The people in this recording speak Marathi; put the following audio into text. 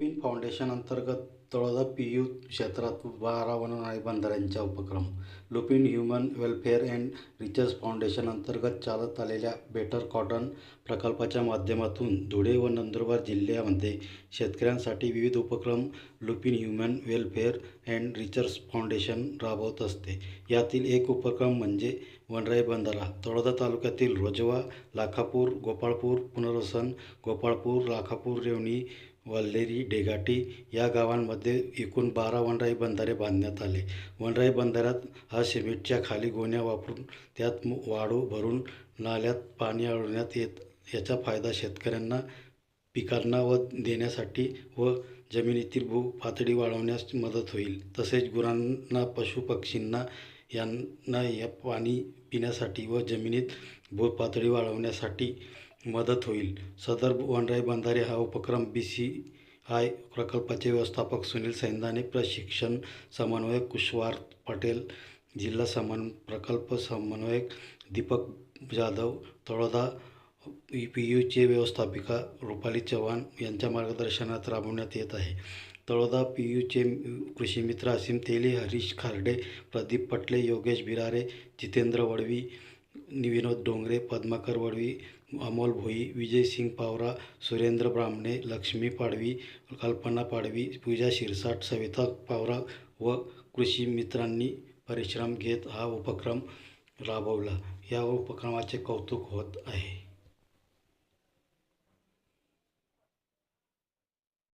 पिन फाउंडेशन अंतर्गत तळोदा पी यू क्षेत्रात बारा वनराई बंधाऱ्यांचा उपक्रम. Lupin human welfare and research foundation अंतर्गत चालत आलेल्या बेटर कॉटन प्रकल्पाच्या माध्यमातून धुळे व नंदुरबार जिल्ह्यामध्ये शेतकऱ्यांसाठी विविध उपक्रम Lupin human welfare and research foundation राबवत असते. यातील एक उपक्रम म्हणजे वनराई बंधारा. तळोदा तालुक्यातील रोजवा लाखापूर गोपाळपूर पुनर्वसन गोपाळपूर लाखापूर रेवणी वल्हेरी डेगाटी या गावांमध्ये एकूण बारा वनराई बंधारे बांधण्यात आले. वनराई बंधाऱ्यात हा सिमेंटच्या खाली गोण्या वापरून त्यात वाळू भरून नाल्यात पाणी अडवण्यात येत याचा फायदा शेतकऱ्यांना पिकांना व देण्यासाठी व जमिनीतील भू पातळी वाढवण्यास मदत होईल. तसेच गुरांना पशुपक्षींना यांना या पाणी पिण्यासाठी व जमिनीत भूपातळी वाढवण्यासाठी मदत होईल. सदर वनराई बंधारे हा उपक्रम बी सी आय प्रकल्पाचे व्यवस्थापक सुनील सैंदाने प्रशिक्षण समन्वयक कुशवार पटेल जिल्हा समन प्रकल्प समन्वयक दीपक जाधव तळोदा पी यूचे व्यवस्थापिका रुपाली चव्हाण यांच्या मार्गदर्शनात राबवण्यात येत आहे. तळोदा पी यूचे कृषीमित्र असीम तेली हरीश खारडे प्रदीप पटले योगेश बिरारे जितेंद्र वडवी विनोद डोंगरे पद्माकर वडवी अमोल भोई विजयसिंग पावरा सुरेंद्र ब्राह्मणे लक्ष्मी पाडवी कल्पना पाडवी पूजा शिरसाट सविता पावरा व कृषी मित्रांनी परिश्रम घेत हा उपक्रम राबवला. या उपक्रमाचे कौतुक होत आहे.